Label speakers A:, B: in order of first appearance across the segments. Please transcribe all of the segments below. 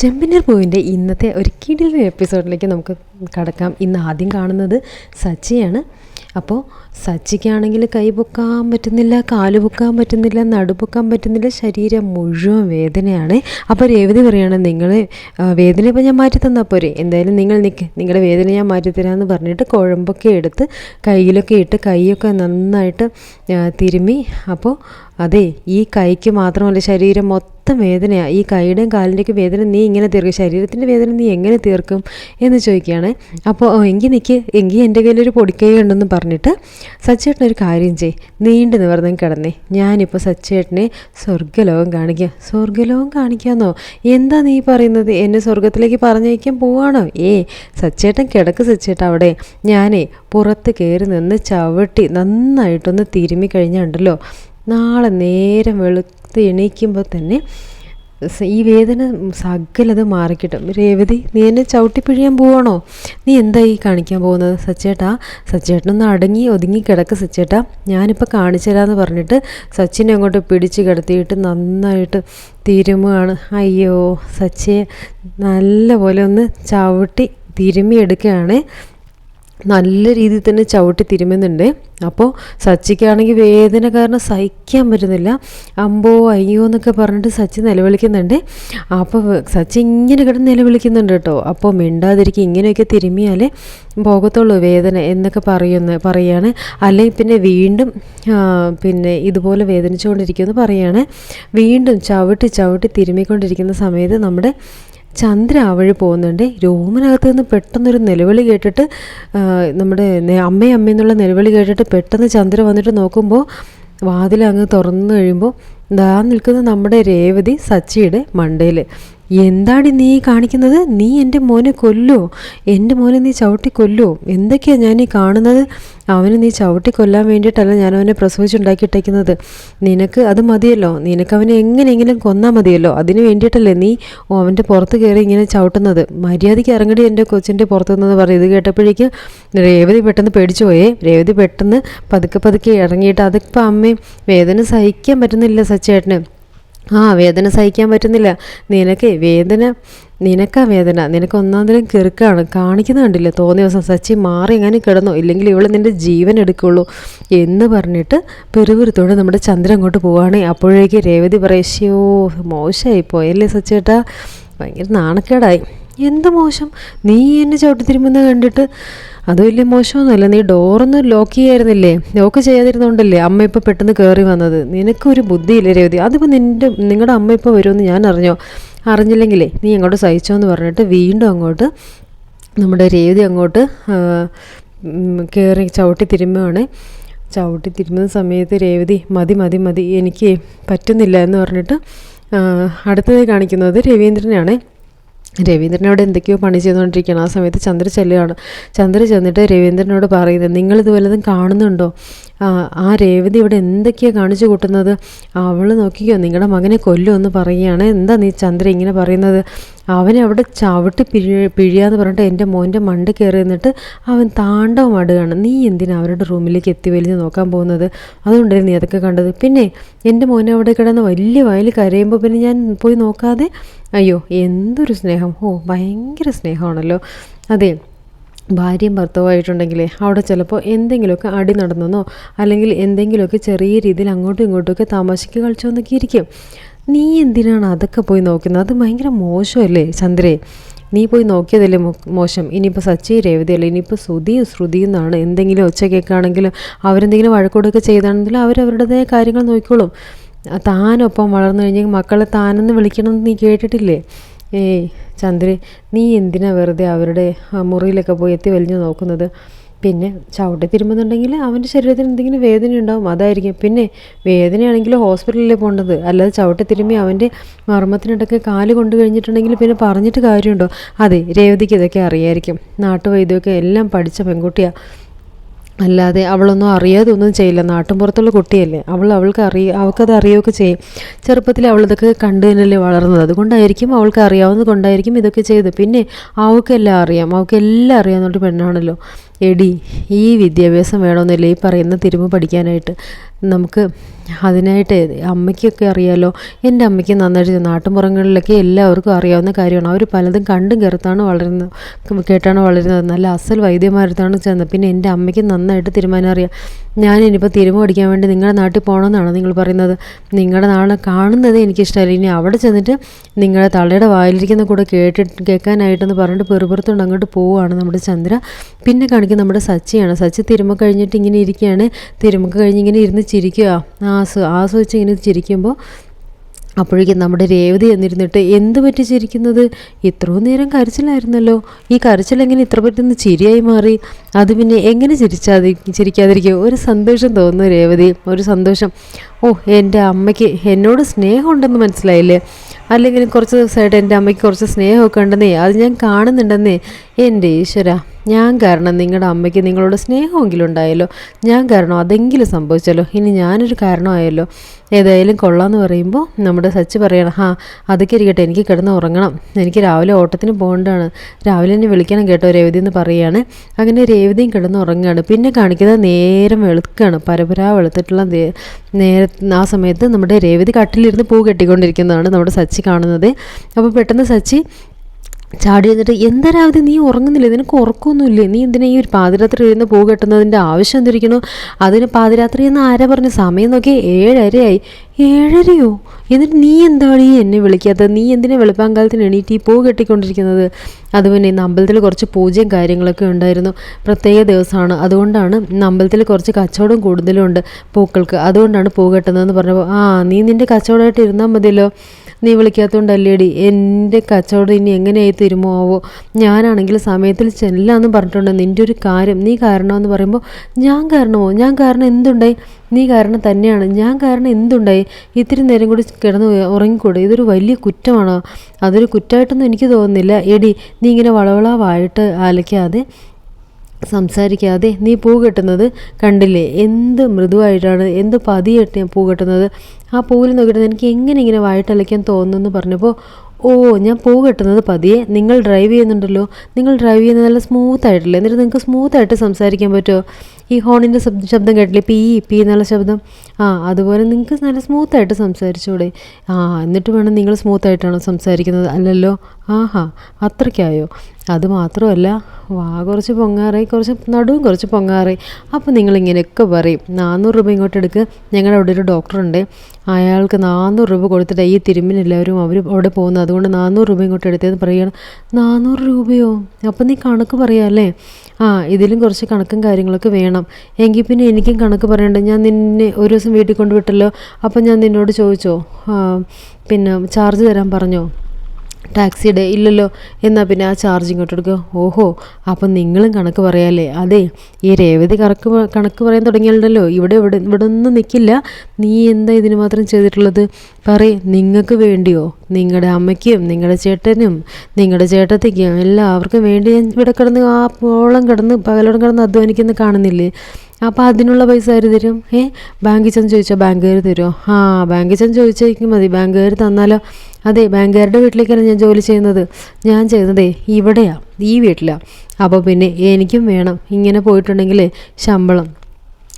A: ചെമ്പന്നീർ പൂവിന്റെ ഇന്നത്തെ ഒരു കിടിലൻ എപ്പിസോഡിലേക്ക് നമുക്ക് കടക്കാം. ഇന്ന് ആദ്യം കാണുന്നത് സച്ചിയാണ്. അപ്പോൾ സച്ചിക്കാണെങ്കിൽ കൈ പൊക്കാൻ പറ്റുന്നില്ല കാൽ പൊക്കാൻ പറ്റുന്നില്ല നടു പൊക്കാൻ പറ്റുന്നില്ല ശരീരം മുഴുവൻ വേദനയാണ്. അപ്പോൾ രേവതി പറയുകയാണ് നിങ്ങൾ വേദന ഇപ്പോൾ ഞാൻ മാറ്റി തന്നാൽ പോരെ. എന്തായാലും നിങ്ങൾ നിൽക്ക് നിങ്ങളുടെ വേദന ഞാൻ മാറ്റി തരാമെന്ന് പറഞ്ഞിട്ട് കുഴമ്പൊക്കെ എടുത്ത് കയ്യിലൊക്കെ ഇട്ട് കൈയൊക്കെ നന്നായിട്ട് തിരുമ്മി. അപ്പോൾ അതെ ഈ കൈക്ക് മാത്രമല്ല ശരീരം മൊത്തം വേദനയാണ് ഈ കൈയുടെയും കാലിന്റെയൊക്കെ വേദന നീ ഇങ്ങനെ തീർക്കും. ശരീരത്തിന്റെ വേദന നീ എങ്ങനെ തീർക്കും എന്ന് ചോദിക്കുകയാണ്. അപ്പോൾ "ഓ, എങ്കിൽ നിൽക്ക് എങ്കിൽ എന്റെ കയ്യിലൊരു പൊടിക്കൈ ഉണ്ടെന്ന് പറഞ്ഞിട്ട് സച്ചേട്ടൻ ഒരു കാര്യം ചെയ് നീണ്ടു നിവർന്നും കിടന്നേ. ഞാനിപ്പോൾ സച്ചേട്ടനെ സ്വർഗലോകം കാണിക്കുക സ്വർഗലോകം കാണിക്കാമെന്നോ എന്താ നീ പറയുന്നത്? എന്നെ സ്വർഗത്തിലേക്ക് പറഞ്ഞയക്കാൻ പോവാണോ? ഏ സച്ചേട്ടൻ കിടക്ക് സച്ചേട്ടൻ അവിടെ. ഞാനേ പുറത്ത് കയറി നിന്ന് ചവിട്ടി നന്നായിട്ടൊന്ന് തിരുമ്മി കഴിഞ്ഞുണ്ടല്ലോ. നാളെ നേരം വെളുത്ത് എണീക്കുമ്പോൾ തന്നെ ഈ വേദന സകലത് മാറിക്കിട്ടും. രേവതി നീ എന്നെ ചവിട്ടി പിഴിയാൻ പോവാണോ? നീ എന്താ ഈ കാണിക്കാൻ പോകുന്നത്? സച്ചേട്ടാ സച്ചേട്ടനൊന്ന് അടങ്ങി ഒതുങ്ങി കിടക്ക് സച്ചേട്ടാ. ഞാനിപ്പോൾ കാണിച്ചു പറഞ്ഞിട്ട് സച്ചിനെ അങ്ങോട്ട് പിടിച്ച് കിടത്തിയിട്ട് നന്നായിട്ട് തിരുമുകയാണ് അയ്യോ സച്ചയെ നല്ലപോലെ ഒന്ന് ചവിട്ടി തിരുമ്മി എടുക്കുകയാണ്. നല്ല രീതിയിൽ തന്നെ ചവിട്ടി തിരുമുന്നുണ്ട്. അപ്പോൾ സച്ചിക്കാണെങ്കിൽ വേദന കാരണം സഹിക്കാൻ പറ്റുന്നില്ല. അമ്പോ അയ്യോ എന്നൊക്കെ പറഞ്ഞിട്ട് സച്ചി നിലവിളിക്കുന്നുണ്ട്. അപ്പോൾ സച്ചി ഇങ്ങനെ കിടന്ന് നിലവിളിക്കുന്നുണ്ട് കേട്ടോ. അപ്പോൾ മിണ്ടാതിരിക്കും ഇങ്ങനെയൊക്കെ തിരുമിയാലേ പോകത്തുള്ളൂ വേദന എന്നൊക്കെ പറയുന്ന പറയാണ്. അല്ലെങ്കിൽ പിന്നെ വീണ്ടും പിന്നെ ഇതുപോലെ വേദനിച്ചുകൊണ്ടിരിക്കുമെന്ന് പറയാണ്. വീണ്ടും ചവിട്ടി ചവിട്ടി തിരുമ്മിക്കൊണ്ടിരിക്കുന്ന സമയത്ത് നമ്മുടെ ചന്ദ്ര ആ വഴി പോകുന്നുണ്ട് റൂമിനകത്ത് നിന്ന് പെട്ടെന്നൊരു നിലവിളി കേട്ടിട്ട് നമ്മുടെ അമ്മേ അമ്മ എന്നുള്ള നിലവിളി കേട്ടിട്ട് പെട്ടെന്ന് ചന്ദ്ര വന്നിട്ട് നോക്കുമ്പോൾ വാതിൽ അങ്ങ് തുറന്നു കഴിയുമ്പോൾ ദാ നിൽക്കുന്ന നമ്മുടെ രേവതി സച്ചിയുടെ മണ്ടയിൽ എന്താണ് നീ കാണിക്കുന്നത്? നീ എന്റെ മോനെ കൊല്ലോ. എന്റെ മോനെ നീ ചവിട്ടി കൊല്ലോ. എന്തൊക്കെയാണ് ഞാൻ ഈ കാണുന്നത്? അവന് നീ ചവിട്ടി കൊല്ലാൻ വേണ്ടിയിട്ടല്ല ഞാൻ അവനെ പ്രസവിച്ചുണ്ടാക്കിയിട്ടേക്കുന്നത്. നിനക്ക് അത് മതിയല്ലോ. നിനക്ക് അവനെ എങ്ങനെയെങ്കിലും കൊന്നാൽ മതിയല്ലോ. അതിന് വേണ്ടിയിട്ടല്ലേ നീ അവന്റെ പുറത്ത് കയറി ഇങ്ങനെ ചവിട്ടുന്നത്? മര്യാദയ്ക്ക് ഇറങ്ങടി എന്റെ കൊച്ചിന്റെ പുറത്തു നിന്ന് പറയും. ഇത് കേട്ടപ്പോഴേക്കും രേവതി പെട്ടെന്ന് പേടിച്ചു പോയേ. രേവതി പെട്ടെന്ന് പതുക്കെ പതുക്കെ ഇറങ്ങിയിട്ട് അതിപ്പോൾ അമ്മയും വേദന സഹിക്കാൻ പറ്റുന്നില്ല സച്ചേട്ടന്. ആ വേദന സഹിക്കാൻ പറ്റുന്നില്ല. നിനക്ക് വേദന നിനക്കാ വേദന. നിനക്ക് ഒന്നാന്തരം തരം കിറുക്കാണ്. കാണിക്കുന്ന കണ്ടില്ല? തോന്നിയ ദിവസം സച്ചി മാറി എങ്ങനെ കിടന്നു? ഇല്ലെങ്കിൽ ഇവൾ നിന്റെ ജീവൻ എടുക്കുള്ളൂ എന്ന് പറഞ്ഞിട്ട് പെരുവിരുത്തോടെ നമ്മുടെ ചന്ദ്രൻ അങ്ങോട്ട് പോവുകയാണ് അപ്പോഴേക്ക് രേവതി പറയശ്യോ മോശമായി പോയല്ലേ സച്ചേട്ടാ? ഭയങ്കര നാണക്കേടായി. എന്ത് മോശം? നീ എന്നെ ചവിട്ടി തിരുമുന്ന കണ്ടിട്ട് അത് വലിയ മോശമൊന്നുമല്ല. നീ ഡോറൊന്ന് ലോക്ക് ചെയ്യായിരുന്നില്ലേ? ലോക്ക് ചെയ്യാതിരുന്നോണ്ടല്ലേ അമ്മ ഇപ്പോൾ പെട്ടെന്ന് കയറി വന്നത്? നിനക്കൊരു ബുദ്ധിയില്ല രേവതി? അതിപ്പോൾ നിന്റെ നിങ്ങളുടെ അമ്മ ഇപ്പോൾ വരുമെന്ന് ഞാൻ അറിഞ്ഞോ? അറിഞ്ഞില്ലെങ്കിലേ നീ അങ്ങോട്ട് സഹിച്ചോ എന്ന് പറഞ്ഞിട്ട് വീണ്ടും അങ്ങോട്ട് നമ്മുടെ രേവതി അങ്ങോട്ട് കയറി ചവിട്ടി തിരുമ്പുകയാണ് ചവിട്ടി തിരുമ്പുന്ന സമയത്ത് രേവതി മതി മതി മതി എനിക്ക് പറ്റുന്നില്ല എന്ന് പറഞ്ഞിട്ട് അടുത്തത് കാണിക്കുന്നത് രവീന്ദ്രനാണ് രവീന്ദ്രൻ അവിടെ എന്തൊക്കെയോ പണി ചെയ്തുകൊണ്ടിരിക്കുകയാണ്. ആ സമയത്ത് ചന്ദ്ര ചെല്ലുകയാണ് ചന്ദ്ര ചെന്നിട്ട് രവീന്ദ്രനോട് പറയുന്നത് നിങ്ങളിത് വല്ലതും കാണുന്നുണ്ടോ? ആ, രേവതി ഇവിടെ എന്തൊക്കെയാണ് കാണിച്ചു കൂട്ടുന്നത്? അവൾ നോക്കിക്കോ നിങ്ങളുടെ മകനെ കൊല്ലുമെന്ന് പറയുകയാണ്. എന്താ നീ ചന്ദ്ര ഇങ്ങനെ പറയുന്നത്? അവനെ അവിടെ ചവിട്ടി പിഴി പിഴിയാന്ന് പറഞ്ഞിട്ട് എന്റെ മോന്റെ മണ്ട കയറി നിന്നിട്ട് അവൻ താണ്ടവം ആടുകയാണ്. നീ എന്തിനാ അവരുടെ റൂമിലേക്ക് എത്തി വലിഞ്ഞ് നോക്കാൻ പോകുന്നത്? അതുകൊണ്ടായിരുന്നു നീ അതൊക്കെ കണ്ടത്? പിന്നെ എന്റെ മോനെ അവിടെ കിടന്ന് വലിയ വയൽ കരയുമ്പോൾ പിന്നെ ഞാൻ പോയി നോക്കാതെ? അയ്യോ എന്തൊരു സ്നേഹം. ഓ ഭയങ്കര സ്നേഹമാണല്ലോ. അതെ ഭാര്യയും ഭർത്താവുമായിട്ടുണ്ടെങ്കിലേ അവിടെ ചിലപ്പോൾ എന്തെങ്കിലുമൊക്കെ അടി നടന്നെന്നോ അല്ലെങ്കിൽ എന്തെങ്കിലുമൊക്കെ ചെറിയ രീതിയിൽ അങ്ങോട്ടും ഇങ്ങോട്ടുമൊക്കെ തമാശയ്ക്ക് കളിച്ചോന്നൊക്കെ ഇരിക്കും. നീ എന്തിനാണ് അതൊക്കെ പോയി നോക്കുന്നത്? അത് ഭയങ്കര മോശമല്ലേ ചന്ദ്രേ? നീ പോയി നോക്കിയതല്ലേ മോശം? ഇനിയിപ്പോൾ സച്ചി രേവതി അല്ല? ഇനിയിപ്പോൾ ശ്രുതിയും ശ്രുതിയും എന്നാണ്. എന്തെങ്കിലും ഒച്ച കേൾക്കുകയാണെങ്കിലും അവരെന്തെങ്കിലും വഴക്കൂടൊക്കെ ചെയ്താണെങ്കിലും അവരവരുടേതായ കാര്യങ്ങൾ നോക്കിക്കോളും. താനൊപ്പം വളർന്നു കഴിഞ്ഞാൽ മക്കളെ താനെന്ന് വിളിക്കണമെന്ന് നീ കേട്ടിട്ടില്ലേ? ഏയ് ചന്ദ്രേ നീ എന്തിനാ വെറുതെ അവരുടെ മുറിയിലൊക്കെ പോയി എത്തി വലിഞ്ഞു നോക്കുന്നത്? പിന്നെ ചവിട്ടി തിരുമ്പുന്നുണ്ടെങ്കിൽ അവന്റെ ശരീരത്തിന് എന്തെങ്കിലും വേദന ഉണ്ടാവും അതായിരിക്കും. പിന്നെ വേദനയാണെങ്കിൽ ഹോസ്പിറ്റലിൽ പോകേണ്ടത്? അല്ലാതെ ചവിട്ടി തിരുമ്പി അവന്റെ മർമ്മത്തിനിടയ്ക്ക് കാൽ കൊണ്ടു കഴിഞ്ഞിട്ടുണ്ടെങ്കിൽ പിന്നെ പറഞ്ഞിട്ട് കാര്യമുണ്ടോ? അതെ രേവതിക്ക് ഇതൊക്കെ അറിയായിരിക്കും. നാട്ടുവൈദ്യമൊക്കെ എല്ലാം പഠിച്ച പെൺകുട്ടിയാണ് അല്ലാതെ അവളൊന്നും അറിയാതെ ഒന്നും ചെയ്യില്ല. നാട്ടിൻപുറത്തുള്ള കുട്ടിയല്ലേ. അവൾ അവൾക്ക് അറിയ അവൾക്കത് അറിയുകയൊക്കെ ചെയ്യും. ചെറുപ്പത്തിൽ അവളിതൊക്കെ കണ്ടു വളർന്നത്. അതുകൊണ്ടായിരിക്കും അവൾക്ക് അറിയാവുന്നത് കൊണ്ടായിരിക്കും ഇതൊക്കെ ചെയ്ത് പിന്നെ അവൾക്കെല്ലാം അറിയാം. അവൾക്ക് എല്ലാം അറിയാവുന്നൊരു പെണ്ണാണല്ലോ. എടി ഈ വിദ്യാഭ്യാസം വേണമെന്നില്ല ഈ പറയുന്ന തിരുമ്പ് പഠിക്കാനായിട്ട്. നമുക്ക് അതിനായിട്ട് അമ്മയ്ക്കൊക്കെ അറിയാലോ. എന്റെ അമ്മയ്ക്ക് നന്നായിട്ട് നാട്ടുമ്പുറങ്ങളിലൊക്കെ എല്ലാവർക്കും അറിയാവുന്ന കാര്യമാണ്. അവർ പലതും കണ്ടും കറുത്താണ് വളരുന്നത് കേട്ടാണ് വളരുന്നത്. നല്ല അസൽ വൈദ്യന്മാരത്താണ് ചെന്നത്. പിന്നെ എന്റെ അമ്മയ്ക്ക് നന്നായിട്ട് തീരുമാനം അറിയാം. ഞാൻ ഇനിയിപ്പോൾ തിരുമ്പ് പഠിക്കാൻ വേണ്ടി നിങ്ങളുടെ നാട്ടിൽ പോകണമെന്നാണ് നിങ്ങൾ പറയുന്നത്? നിങ്ങളുടെ നാളെ കാണുന്നത് എനിക്കിഷ്ടമല്ല. ഇനി അവിടെ ചെന്നിട്ട് നിങ്ങളുടെ തള്ളയുടെ വായിലിരിക്കുന്ന കൂടെ കേട്ടിട്ട് കേൾക്കാനായിട്ടെന്ന് പറഞ്ഞിട്ട് പെറുപുറത്തുകൊണ്ട് അങ്ങോട്ട് പോവുകയാണ് നമ്മുടെ ചന്ദ്ര. പിന്നെ കാണിക്കുന്നത് നമ്മുടെ സച്ചിയാണ്. സച്ചി തിരുമ കഴിഞ്ഞിട്ട് ഇങ്ങനെ ഇരിക്കുകയാണ്. തിരുമക്ക് കഴിഞ്ഞ് ഇങ്ങനെ ഇരുന്ന് ചിരിക്കുക. ആസ് ആസ്വദിച്ച് ഇങ്ങനെ ചിരിക്കുമ്പോൾ അപ്പോഴേക്കും നമ്മുടെ രേവതി എന്നിരുന്നിട്ട് എന്ത് പറ്റി ചിരിക്കുന്നത്? ഇത്രയും നേരം കരച്ചിലായിരുന്നല്ലോ. ഈ കരച്ചിൽ എങ്ങനെ ഇത്ര പറ്റുന്ന ചിരിയായി മാറി? അത് പിന്നെ എങ്ങനെ ചിരിച്ചാതി ചിരിക്കാതിരിക്കും? ഒരു സന്തോഷം തോന്നുന്നു രേവതി. ഒരു സന്തോഷം. ഓ എന്റെ അമ്മയ്ക്ക് എന്നോട് സ്നേഹമുണ്ടെന്ന് മനസ്സിലായില്ലേ? അല്ലെങ്കിൽ കുറച്ച് ദിവസമായിട്ട് എന്റെ അമ്മയ്ക്ക് കുറച്ച് സ്നേഹമൊക്കെ ഉണ്ടെന്നേ അത് ഞാൻ കാണുന്നുണ്ടെന്നേ. എന്റെ ഈശ്വര ഞാൻ കാരണം നിങ്ങളുടെ അമ്മയ്ക്ക് നിങ്ങളോട് സ്നേഹമെങ്കിലും ഉണ്ടായല്ലോ. ഞാൻ കാരണം അതെങ്കിലും സംഭവിച്ചല്ലോ. ഇനി ഞാനൊരു കാരണമായല്ലോ. ഏതായാലും കൊള്ളാമെന്ന് പറയുമ്പോൾ നമ്മുടെ സച്ച് പറയണം ആ അതൊക്കെ ഇരിക്കട്ടെ എനിക്ക് കിടന്ന് ഉറങ്ങണം. എനിക്ക് രാവിലെ ഓട്ടത്തിന് പോകേണ്ടതാണ്. രാവിലെ എന്നെ വിളിക്കണം കേട്ടോ രേവതി എന്ന് പറയുകയാണ്. അങ്ങനെ രേവതിയും കിടന്ന് ഉറങ്ങുകയാണ്. പിന്നെ കാണിക്കുന്നത് നേരം വെളുക്കുകയാണ്. പരപരാ വെളുത്തിട്ടുള്ള നേരെ ആ സമയത്ത് നമ്മുടെ രേവതി കട്ടിലിരുന്ന് പൂ കെട്ടിക്കൊണ്ടിരിക്കുന്നതാണ് നമ്മുടെ സച്ചി കാണുന്നത്. അപ്പോൾ പെട്ടെന്ന് സച്ചി ചാടി എന്നിട്ട് എന്തരാവതി നീ ഉറങ്ങുന്നില്ല? നിനക്ക് ഉറക്കമൊന്നുമില്ലേ? നീ എന്തിനാ ഈ ഒരു പാതിരാത്രി ഇരുന്ന് പൂ കെട്ടുന്നതിന്റെ ആവശ്യം എന്തിരിക്കണോ അതിന് പാതിരാത്രി എന്ന് ആരാ പറഞ്ഞു? സമയം നോക്കി ഏഴരയായി. ഏഴരയോ? എന്നിട്ട് നീ എന്താണ് ഈ എന്നെ വിളിക്കാത്തത്? നീ എന്തിനാ വെളുപ്പാങ്കാലത്തിന് എണീറ്റ് ഈ പൂ കെട്ടിക്കൊണ്ടിരിക്കുന്നത്? അത് പിന്നെ ഇന്ന് അമ്പലത്തിൽ കുറച്ച് പൂജയും കാര്യങ്ങളൊക്കെ ഉണ്ടായിരുന്നു. പ്രത്യേക ദിവസമാണ്. അതുകൊണ്ടാണ് ഇന്ന് അമ്പലത്തിൽ കുറച്ച് കച്ചവടം കൂടുതലും ഉണ്ട് പൂക്കൾക്ക്. അതുകൊണ്ടാണ് പൂ കെട്ടുന്നതെന്ന് പറഞ്ഞപ്പോൾ ആ നീ നിന്റെ കച്ചവടമായിട്ട് ഇരുന്നാൽ മതിയല്ലോ. നീ വിളിക്കാത്തതുകൊണ്ടല്ലേടി എന്റെ കച്ചവടം ഇനി എങ്ങനെയായി തരുമോ ആവോ ഞാനാണെങ്കിൽ സമയത്തിൽ ചെല്ലാന്ന് പറഞ്ഞിട്ടുണ്ട്. നിന്റെ ഒരു കാര്യം നീ കാരണമെന്ന് പറയുമ്പോൾ ഞാൻ കാരണമോ? ഞാൻ കാരണം എന്തുണ്ടായി? നീ കാരണം തന്നെയാണ്. ഞാൻ കാരണം എന്തുണ്ടായി? ഇത്തിരി നേരം കൂടി കിടന്ന് ഉറങ്ങിക്കൂടെ? ഇതൊരു വലിയ കുറ്റമാണോ? അതൊരു കുറ്റമായിട്ടൊന്നും എനിക്ക് തോന്നുന്നില്ല. എടി നീ ഇങ്ങനെ വളവളാവായിട്ട് അലയ്ക്കാതെ സംസാരിക്കാതെ നീ പൂ കെട്ടുന്നത് കണ്ടില്ലേ? എന്ത് മൃദുവായിട്ടാണ് എന്ത് പതിയായിട്ട് പൂ കെട്ടുന്നത്? ആ പൂവിൽ നോക്കിയിട്ട് എനിക്ക് എങ്ങനെ ഇങ്ങനെ വായിട്ടലയ്ക്കാൻ തോന്നുന്നു പറഞ്ഞപ്പോൾ ഓ ഞാൻ പൂ കെട്ടുന്നത് പതിയെ നിങ്ങൾ ഡ്രൈവ് ചെയ്യുന്നുണ്ടല്ലോ. നിങ്ങൾ ഡ്രൈവ് ചെയ്യുന്നത് നല്ല സ്മൂത്ത് ആയിട്ടില്ലേ? എന്നിട്ട് നിങ്ങൾക്ക് സ്മൂത്തായിട്ട് സംസാരിക്കാൻ പറ്റുമോ? ഈ ഹോണിന്റെ ശബ്ദം കേട്ടില്ലേ? പീ പീ എന്നുള്ള ശബ്ദം. ആ അതുപോലെ നിങ്ങൾക്ക് നല്ല സ്മൂത്തായിട്ട് സംസാരിച്ചൂടെ. ആ എന്നിട്ട് വേണം നിങ്ങൾ സ്മൂത്തായിട്ടാണോ സംസാരിക്കുന്നത്? അല്ലല്ലോ? ആഹാ അത്രയ്ക്കായോ? അത് മാത്രമല്ല വാ കുറച്ച് പൊങ്ങാറായി കുറച്ച് നടുവും കുറച്ച് പൊങ്ങാറായി. അപ്പോൾ നിങ്ങളിങ്ങനെയൊക്കെ പറയും. നാനൂറ് രൂപ ഇങ്ങോട്ട് എടുക്കുക ഞങ്ങളുടെ അവിടെ ഒരു ഡോക്ടറുണ്ട്. അയാൾക്ക് നാനൂറ് രൂപ കൊടുത്തിട്ട് ഈ തിരുമ്പിനെല്ലാവരും അവർ അവിടെ പോകുന്നത്. അതുകൊണ്ട് നാനൂറ് രൂപ ഇങ്ങോട്ട് എടുത്തതെന്ന് പറയുകയാണ് നാനൂറ് രൂപയോ? അപ്പം നീ കണക്ക് പറയാമല്ലേ ആ ഇതിലും കുറച്ച് കണക്കും കാര്യങ്ങളൊക്കെ വേണം. എങ്കിൽ പിന്നെ എനിക്കും കണക്ക് പറയണ്ട. ഞാൻ നിന്നെ ഒരു ദിവസം വീട്ടിൽ കൊണ്ടുവിട്ടല്ലോ. അപ്പം ഞാൻ നിന്നോട് ചോദിച്ചോ? പിന്നെ ചാർജ് തരാൻ പറഞ്ഞോ? ടാക്സിയുടെ ഇല്ലല്ലോ. എന്നാൽ പിന്നെ ആ ചാർജ് ഇങ്ങോട്ട് എടുക്കുക ഓഹോ അപ്പം നിങ്ങളും കണക്ക് പറയാല്ലേ? അതെ ഈ രേവതി കണക്ക് കണക്ക് പറയാൻ തുടങ്ങിയാലുണ്ടല്ലോ. ഇവിടെ ഇവിടെ ഇവിടെ ഒന്നും നിൽക്കില്ല നീ എന്താ ഇതിന് മാത്രം ചെയ്തിട്ടുള്ളത്? പറയേ നിങ്ങൾക്ക് വേണ്ടിയോ? നിങ്ങളുടെ അമ്മയ്ക്കും നിങ്ങളുടെ ചേട്ടനും നിങ്ങളുടെ ചേട്ടത്തിക്കും എല്ലാവർക്കും വേണ്ടി ഞാൻ ഇവിടെ കിടന്ന് ആ പോളം കിടന്ന് പകലോളം കിടന്ന് അധ്വാനിക്കുന്ന കാണുന്നില്ലേ? അപ്പോൾ അതിനുള്ള പൈസ ആര് തരും? ഏ? ബാങ്കിൽ ചെന്ന് ചോദിച്ചാൽ ബാങ്കുകാർ തരുമോ ആ ബാങ്കിൽ ചെന്ന് ചോദിച്ചേക്കും മതി. ബാങ്കുകാർ തന്നാലോ? അതെ ബാങ്കുകാരുടെ വീട്ടിലേക്കാണ് ഞാൻ ജോലി ചെയ്യുന്നത്. ഞാൻ ചെയ്യുന്നതേ ഇവിടെയാണ് ഈ വീട്ടിലാണ് അപ്പോൾ പിന്നെ എനിക്കും വേണം ഇങ്ങനെ പോയിട്ടുണ്ടെങ്കിൽ ശമ്പളം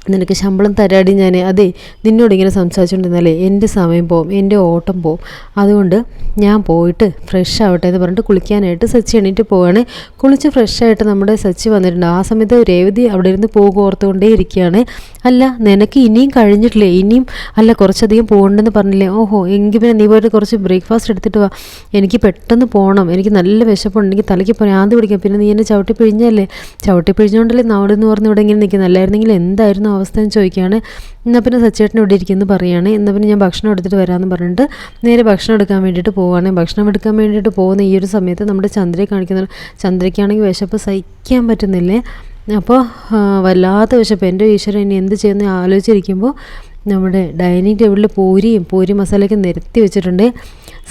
A: നിനക്ക് ശമ്പളം തരാടി ഞാൻ അതെ നിന്നോട് ഇങ്ങനെ സംസാരിച്ചുകൊണ്ടിരുന്നാലേ എന്റെ സമയം പോവും എന്റെ ഓട്ടം പോവും. അതുകൊണ്ട് ഞാൻ പോയിട്ട് ഫ്രഷ് ആവട്ടെ എന്ന് പറഞ്ഞിട്ട് കുളിക്കാനായിട്ട് സച്ചി എണീറ്റ് പോവുകയാണ് കുളിച്ച് ഫ്രഷായിട്ട് നമ്മുടെ സച്ചി വന്നിട്ടുണ്ട്. ആ സമയത്ത് രേവതി അവിടെ ഇരുന്ന് പോകും ഓർത്തുകൊണ്ടേ ഇരിക്കുകയാണ്. അല്ല നിനക്ക് ഇനിയും കഴിഞ്ഞിട്ടില്ലേ? ഇനിയും അല്ല കുറച്ചധികം പോകണ്ടെന്ന് പറഞ്ഞില്ലേ? ഓഹോ എങ്കിൽ പിന്നെ നീ പോയിട്ട് കുറച്ച് ബ്രേക്ക്ഫാസ്റ്റ് എടുത്തിട്ട് വാ. എനിക്ക് പെട്ടെന്ന് പോകണം എനിക്ക് നല്ല വിശപ്പുണ്ട്. എനിക്ക് തലയ്ക്ക് പ്രാന്ത് പിടിക്കാം. പിന്നെ നീ എന്നെ ചവിട്ടി പിഴിഞ്ഞല്ലേ? ചവിട്ടി പിഴിഞ്ഞുകൊണ്ടല്ലേ നാടെന്ന് പറഞ്ഞ് ഇവിടെ ഇങ്ങനെ നിൽക്കുന്നത്? അല്ലായിരുന്നെങ്കിൽ എന്തായിരുന്നു അവസ്ഥ എന്ന് ചോദിക്കുകയാണ് എന്നാൽ പിന്നെ സച്ചേട്ടൻ ഇവിടെ ഇരിക്കുന്നു പറയുകയാണ് എന്നാൽ പിന്നെ ഞാൻ ഭക്ഷണം എടുത്തിട്ട് വരാമെന്ന് പറഞ്ഞിട്ട് നേരെ ഭക്ഷണം എടുക്കാൻ വേണ്ടിയിട്ട് പോവുകയാണ് ഭക്ഷണം എടുക്കാൻ വേണ്ടിയിട്ട് പോകുന്ന ഈ ഒരു സമയത്ത് നമ്മുടെ ചന്ദ്രയെ കാണിക്കുന്ന ചന്ദ്രയ്ക്കാണെങ്കിൽ വിശപ്പ് സഹിക്കാൻ പറ്റുന്നില്ലേ? അപ്പോൾ വല്ലാത്ത വിശപ്പ്. എന്റെ ഈശ്വരൻ ഇനി എന്ത് ചെയ്യുന്നു? ആലോചിച്ചിരിക്കുമ്പോൾ നമ്മുടെ ഡൈനിങ് ടേബിളിൽ പൂരിയും പൂരി മസാലയൊക്കെ നിരത്തി വെച്ചിട്ടുണ്ട്.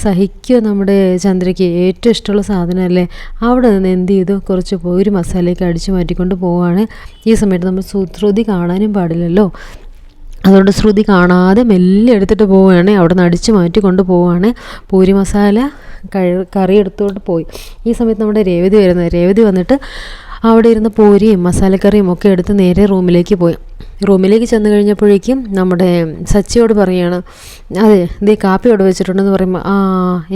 A: സഹിക്കുക നമ്മുടെ ചന്ദ്രയ്ക്ക്. ഏറ്റവും ഇഷ്ടമുള്ള സാധനമല്ലേ? അവിടെ നിന്ന് എന്ത് ചെയ്തു? കുറച്ച് പൂരി മസാലയൊക്കെ അടിച്ചു മാറ്റിക്കൊണ്ട് പോവുകയാണ് ഈ സമയത്ത് നമ്മൾ ശ്രുതി കാണാനും പാടില്ലല്ലോ. അതുകൊണ്ട് ശ്രുതി കാണാതെ മെല്ലെ എടുത്തിട്ട് പോവുകയാണ്. അവിടെ നിന്ന് അടിച്ച് മാറ്റി കൊണ്ട് പോവുകയാണ്. പൂരി മസാല കറി എടുത്തുകൊണ്ട് പോയി. ഈ സമയത്ത് നമ്മുടെ രേവതി വരുന്നത്. രേവതി വന്നിട്ട് അവിടെ ഇരുന്ന് പൂരിയും മസാലക്കറിയും ഒക്കെ എടുത്ത് നേരെ റൂമിലേക്ക് പോയി. റൂമിലേക്ക് ചെന്ന് കഴിഞ്ഞപ്പോഴേക്കും നമ്മുടെ സച്ചിയോട് പറയാണ് അതെ ഇതേ കാപ്പി അവിടെ വെച്ചിട്ടുണ്ടെന്ന് പറയുമ്പോൾ ആ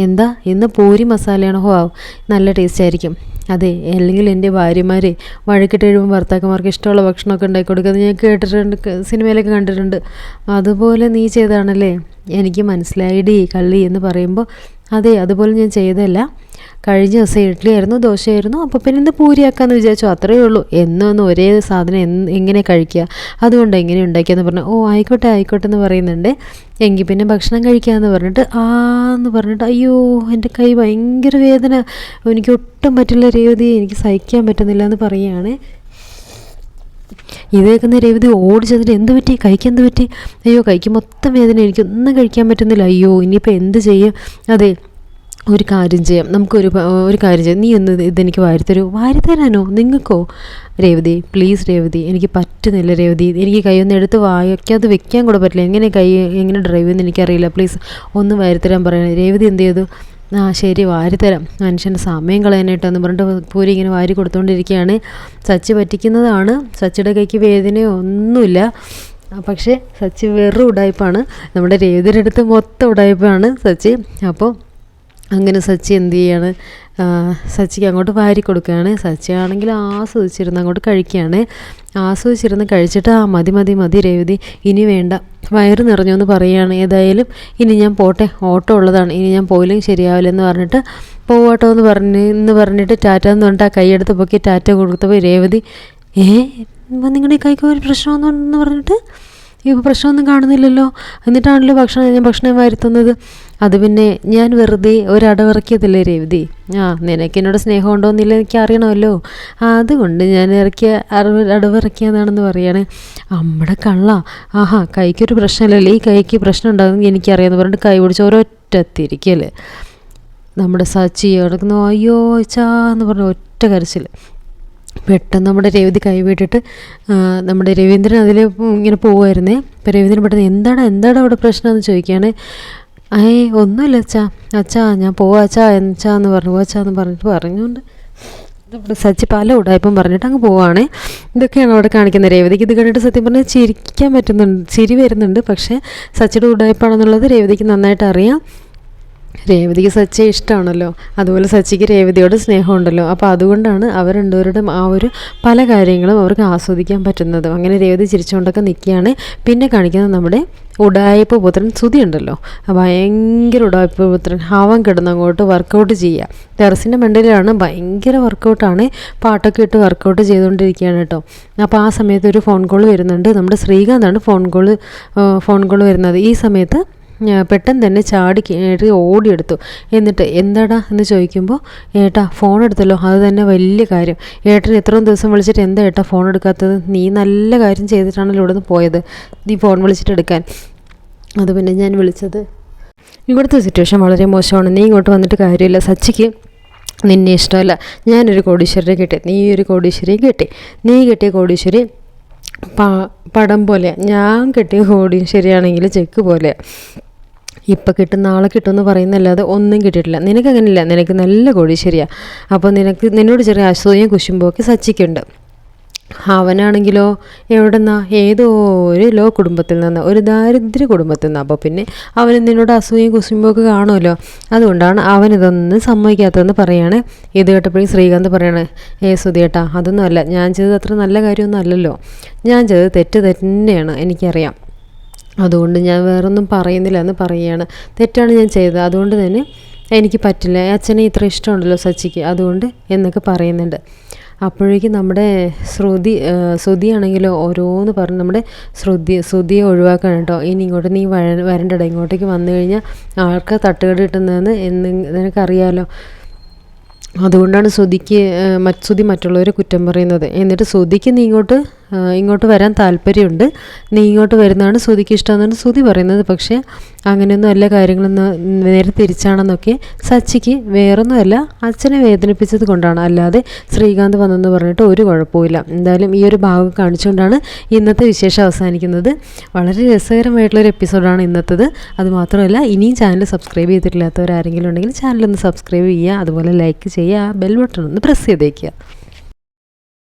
A: എന്താ? ഇന്ന് പൂരി മസാലയാണ്? ഹോ നല്ല ടേസ്റ്റ് ആയിരിക്കും. അതെ അല്ലെങ്കിൽ എന്റെ ഭാര്യമാർ വഴക്കിട്ട് കഴിയുമ്പോൾ ഭർത്താക്കന്മാർക്ക് ഇഷ്ടമുള്ള ഭക്ഷണമൊക്കെ ഉണ്ടാക്കി കൊടുക്കുന്നത് ഞാൻ കേട്ടിട്ടുണ്ട് സിനിമയിലൊക്കെ കണ്ടിട്ടുണ്ട്. അതുപോലെ നീ ചെയ്താണല്ലേ എനിക്ക് മനസ്സിലായിടി കള്ളി എന്ന് പറയുമ്പോൾ അതെ അതുപോലെ ഞാൻ ചെയ്തല്ല കഴിഞ്ഞ ദിവസം ഇഡ്ഡലി ആയിരുന്നു ദോശയായിരുന്നു. അപ്പോൾ പിന്നെ ഇന്ന് പൂരിയാക്കാമെന്ന് വിചാരിച്ചു. അത്രയേ ഉള്ളൂ. എന്നൊന്ന് ഒരേ സാധനം എങ്ങനെ കഴിക്കുക. അതുകൊണ്ട് എങ്ങനെ ഉണ്ടാക്കിയെന്ന് പറഞ്ഞു ഓ ആയിക്കോട്ടെ ആയിക്കോട്ടെ എന്ന് പറയുന്നുണ്ട്. എങ്കിൽ പിന്നെ ഭക്ഷണം കഴിക്കാമെന്ന് പറഞ്ഞിട്ട് ആ എന്ന് പറഞ്ഞിട്ട് അയ്യോ എന്റെ കൈ ഭയങ്കര വേദന. എനിക്ക് ഒട്ടും പറ്റില്ല രീതി എനിക്ക് സഹിക്കാൻ പറ്റുന്നില്ല എന്ന് പറയുകയാണ്. ഇത് കേൾക്കുന്ന രേവതി ഓടി ചെന്നിട്ട് എന്ത് പറ്റി? കൈക്ക് എന്ത് പറ്റി? അയ്യോ കൈക്ക് മൊത്തം വേദന. എനിക്കൊന്നും കഴിക്കാൻ പറ്റുന്നില്ല. അയ്യോ ഇനിയിപ്പോൾ എന്ത് ചെയ്യും? അതെ ഒരു കാര്യം ചെയ്യാം. നമുക്കൊരു ഒരു കാര്യം ചെയ്യാം. നീ ഒന്ന് ഇതെനിക്ക് വാരിത്തരൂ. വാരിത്തരാനോ? നിങ്ങൾക്കോ? രേവതി പ്ലീസ് രേവതി എനിക്ക് പറ്റുന്നില്ല രേവതി. എനിക്ക് കൈ ഒന്ന് എടുത്ത് വായിക്കാതെ വെക്കാൻ കൂടെ പറ്റില്ല. എങ്ങനെ കൈ എങ്ങനെ ഡ്രൈവ് ചെയ്യുന്ന എനിക്കറിയില്ല. പ്ലീസ് ഒന്ന് വാരിത്തരാൻ പറയണം. രേവതി എന്ത് ചെയ്തു? ആ ശരി വാരിത്തരാം. മനുഷ്യന്റെ സമയം കളയാനായിട്ടെന്ന് പറഞ്ഞിട്ട് പൂരി ഇങ്ങനെ വാരി കൊടുത്തുകൊണ്ടിരിക്കുകയാണ് സച്ചി പറ്റിക്കുന്നതാണ്. സച്ചിയുടെ കൈക്ക് വേദനയോ ഒന്നുമില്ല. പക്ഷേ സച്ചി വെറും ഉടായ്പാണ്. നമ്മുടെ രേവതിയുടെ അടുത്ത് മൊത്തം ഉടായ്പാണ് സച്ചി. അപ്പോൾ അങ്ങനെ സച്ചി എന്ത് ചെയ്യാണ്? സച്ചിക്ക് അങ്ങോട്ട് വാരി കൊടുക്കുകയാണ്. സച്ചി ആണെങ്കിൽ ആസ്വദിച്ചിരുന്ന് അങ്ങോട്ട് കഴിക്കുകയാണ്. ആസ്വദിച്ചിരുന്ന് കഴിച്ചിട്ട് ആ മതി മതി മതി രേവതി ഇനി വേണ്ട. വയറ് നിറഞ്ഞു എന്ന് പറയുകയാണ്. ഏതായാലും ഇനി ഞാൻ പോട്ടെ. ഓട്ടോ ഉള്ളതാണ്. ഇനി ഞാൻ പോയില്ലെങ്കിൽ ശരിയാവില്ല എന്ന് പറഞ്ഞിട്ട് പോവാട്ടോ എന്ന് പറഞ്ഞ് എന്ന് പറഞ്ഞിട്ട് ടാറ്റ എന്ന് പറഞ്ഞിട്ട് ആ കൈയെടുത്ത് പൊക്കി ടാറ്റ കൊടുത്തപ്പോൾ രേവതി ഏ നിങ്ങളുടെ കൈക്ക് ഒരു പ്രശ്നമെന്ന് പറഞ്ഞിട്ട് ഇപ്പോൾ പ്രശ്നമൊന്നും കാണുന്നില്ലല്ലോ. എന്നിട്ടാണല്ലോ ഭക്ഷണം ഞാൻ ഭക്ഷണം വരുത്തുന്നത്. അത് പിന്നെ ഞാൻ വെറുതെ ഒരടവിറക്കിയതല്ലേ രേവതി? ആ നിനക്ക് എന്നോട് സ്നേഹം ഉണ്ടോ എന്നില്ല എനിക്ക് അറിയണമല്ലോ. അതുകൊണ്ട് ഞാൻ ഇറക്കിയ അറിവ് അടവിറക്കിയതാണെന്ന് പറയാണ്. അമ്മടെ കള്ള. ആഹാ കൈക്കൊരു പ്രശ്നമില്ലല്ലേ. ഈ കൈക്ക് പ്രശ്നം ഉണ്ടാകുമെന്ന് എനിക്കറിയാമെന്ന് പറഞ്ഞിട്ട് കൈ പിടിച്ച് ഒരൊറ്റ തിരിക്കൽ നമ്മുടെ സച്ചി കിടക്കുന്നു അയ്യോ ചാ എന്ന് പറഞ്ഞ ഒറ്റ കരച്ചിൽ പെട്ടെന്ന് നമ്മുടെ രവിതി കൈവിട്ടിട്ട് നമ്മുടെ രവീന്ദ്രൻ അതിൽ ഇങ്ങനെ പോകുമായിരുന്നേ അപ്പോൾ രവീന്ദ്രൻ പെട്ടെന്ന് എന്താണ് എന്താണ് അവിടെ പ്രശ്നം എന്ന് ചോദിക്കുകയാണ്. ഏ ഒന്നുമില്ല അച്ഛാ അച്ഛാ ഞാൻ പോവാ അച്ഛാ എച്ചാ എന്ന് പറഞ്ഞു അച്ഛാ എന്ന് പറഞ്ഞിട്ട് പറഞ്ഞുകൊണ്ട് നമ്മുടെ സച്ചി പല ഉടായ്പം പറഞ്ഞിട്ട് അങ്ങ് പോവാണ്. ഇതൊക്കെയാണ് അവിടെ കാണിക്കുന്നത്. രേവതിക്ക് ഇത് കണ്ടിട്ട് സത്യം പറഞ്ഞാൽ ചിരിക്കാൻ പറ്റുന്നുണ്ട് ചിരി വരുന്നുണ്ട്. പക്ഷേ സച്ചിയുടെ ഉടായ്പാണെന്നുള്ളത് രേവതിക്ക് നന്നായിട്ട് അറിയാം. രേവതിക്ക് സച്ചി ഇഷ്ടമാണല്ലോ അതുപോലെ സച്ചിക്ക് രേവതിയോട് സ്നേഹമുണ്ടല്ലോ. അപ്പോൾ അതുകൊണ്ടാണ് അവർ രണ്ടുപേരുടെ ആ ഒരു പല കാര്യങ്ങളും അവർക്ക് ആസ്വദിക്കാൻ പറ്റുന്നത്. അങ്ങനെ രേവതി ചിരിച്ചുകൊണ്ടൊക്കെ നിൽക്കുകയാണ്. പിന്നെ കാണിക്കുന്നത് നമ്മുടെ ഉടായ്പ പുത്രൻ ഉണ്ടല്ലോ. ഭയങ്കര ഉടായ്പ പുത്രൻ. അവൻ കിടന്നങ്ങോട്ട് വർക്കൗട്ട് ചെയ്യുക. ടെറസിന്റെ മണ്ടയിലാണ് ഭയങ്കര വർക്കൗട്ടാണ് പാട്ടൊക്കെ ഇട്ട് വർക്കൗട്ട് ചെയ്തുകൊണ്ടിരിക്കുകയാണ് കേട്ടോ. അപ്പോൾ ആ സമയത്ത് ഒരു ഫോൺ കോൾ വരുന്നുണ്ട്. നമ്മുടെ ശ്രീകാന്താണ് ഫോൺ കോൾ ഫോൺ കോൾ വരുന്നത്. ഈ സമയത്ത് പെട്ടെന്ന് തന്നെ ചാടി കയറി ഓടിയെടുത്തു. എന്നിട്ട് എന്താടാ എന്ന് ചോദിക്കുമ്പോൾ ഏട്ടാ ഫോൺ എടുത്തല്ലോ. അത് തന്നെ വലിയ കാര്യം. ഏട്ടൻ എത്രയും ദിവസം വിളിച്ചിട്ട് എന്താ ഏട്ടാ ഫോൺ എടുക്കാത്തത്? നീ നല്ല കാര്യം ചെയ്തിട്ടാണല്ലോ ഇവിടെ നിന്ന് പോയത്. നീ ഫോൺ വിളിച്ചിട്ട് എടുക്കാൻ. അത് പിന്നെ ഞാൻ വിളിച്ചത് ഇവിടുത്തെ സിറ്റുവേഷൻ വളരെ മോശമാണ്. നീ ഇങ്ങോട്ട് വന്നിട്ട് കാര്യമില്ല. സച്ചിക്ക് നിന്നെ ഇഷ്ടമല്ല. ഞാനൊരു കോടീശ്വരനെ കിട്ടി. നീ ഒരു കോടീശ്വരിയെ കിട്ടി. നീ കിട്ടിയ കോടീശ്വരി പടം പോലെ. ഞാൻ കിട്ടിയ കോടീശ്വരിയാണെങ്കിൽ ചെക്ക് പോലെ. ഇപ്പം കിട്ടും നാളെ കിട്ടുമെന്ന് പറയുന്നല്ലാതെ ഒന്നും കിട്ടിയിട്ടില്ല. നിനക്ക് അങ്ങനെയില്ല. നിനക്ക് നല്ല കോഴി ശരിയാണ് അപ്പോൾ നിനക്ക് നിന്നോട് ചെറിയ അസൂയയും കുശുമ്പൊക്കെ സച്ചിക്കുണ്ട്. അവനാണെങ്കിലോ എവിടെന്നാ? ഏതോ ഒരു ലോ കുടുംബത്തിൽ നിന്ന് ഒരു ദാരിദ്ര്യ കുടുംബത്തിൽ നിന്ന്. അപ്പോൾ പിന്നെ അവൻ നിന്നോട് അസൂയയും കുസുമ്പൊക്കെ കാണുമല്ലോ. അതുകൊണ്ടാണ് അവൻ ഇതൊന്നും സമ്മതിക്കാത്തതെന്ന് പറയാണ്. ഇത് കേട്ടപ്പോഴും ശ്രീകാന്ത് പറയാണ് ഏ സുധിയേട്ടാ അതൊന്നും അല്ല. ഞാൻ ചെയ്തത് അത്ര നല്ല കാര്യമൊന്നും അല്ലല്ലോ. ഞാൻ ചെയ്തത് തെറ്റ് തന്നെയാണ് എനിക്കറിയാം. അതുകൊണ്ട് ഞാൻ വേറൊന്നും പറയുന്നില്ല എന്ന് പറയുകയാണ് തെറ്റാണ് ഞാൻ ചെയ്തത്. അതുകൊണ്ട് തന്നെ എനിക്ക് പറ്റില്ല. അച്ഛനെ ഇത്ര ഇഷ്ടമുണ്ടല്ലോ സച്ചിക്ക്. അതുകൊണ്ട് എന്നൊക്കെ പറയുന്നുണ്ട്. അപ്പോഴേക്കും നമ്മുടെ ശ്രുതി ശ്രുതിയാണെങ്കിലോ ഓരോന്ന് പറഞ്ഞ് നമ്മുടെ ശ്രുതി ശ്രുതിയെ ഒഴിവാക്കണം കേട്ടോ. ഇനി ഇങ്ങോട്ട് നീ വര വരണ്ടട. ഇങ്ങോട്ടേക്ക് വന്നു കഴിഞ്ഞാൽ ആൾക്ക് തട്ടുകട കിട്ടുന്നതെന്ന് എന്ന് നിനക്കറിയാമല്ലോ അതുകൊണ്ടാണ് ശ്രുതിക്ക് ശ്രുതി മറ്റുള്ളവരെ കുറ്റം പറയുന്നത്. എന്നിട്ട് ശ്രുതിക്ക് നീ ഇങ്ങോട്ട് ഇങ്ങോട്ട് വരാൻ താല്പര്യമുണ്ട്. നീ ഇങ്ങോട്ട് വരുന്നതാണ് ശ്രുതിക്ക് ഇഷ്ടമെന്നാണ് ശ്രുതി പറയുന്നത്. പക്ഷേ അങ്ങനെയൊന്നും അല്ല കാര്യങ്ങളൊന്നും നേരെ തിരിച്ചാണെന്നൊക്കെ സച്ചിക്ക് വേറൊന്നുമല്ല അച്ഛനെ വേദനിപ്പിച്ചത് കൊണ്ടാണ്. അല്ലാതെ ശ്രീകാന്ത് വന്നെന്ന് പറഞ്ഞിട്ട് ഒരു കുഴപ്പമില്ല എന്തായാലും ഈ ഒരു ഭാഗം കാണിച്ചുകൊണ്ടാണ് ഇന്നത്തെ വിശേഷം അവസാനിക്കുന്നത്. വളരെ രസകരമായിട്ടുള്ളൊരു എപ്പിസോഡാണ് ഇന്നത്തത്. അതുമാത്രമല്ല ഇനിയും ചാനൽ സബ്സ്ക്രൈബ് ചെയ്തിട്ടില്ലാത്തവരാരെങ്കിലും ഉണ്ടെങ്കിൽ ചാനലൊന്ന് സബ്സ്ക്രൈബ് ചെയ്യുക അതുപോലെ ലൈക്ക് ചെയ്യുക ബെൽ ബട്ടൺ ഒന്ന് പ്രസ് ചെയ്തേക്കുക.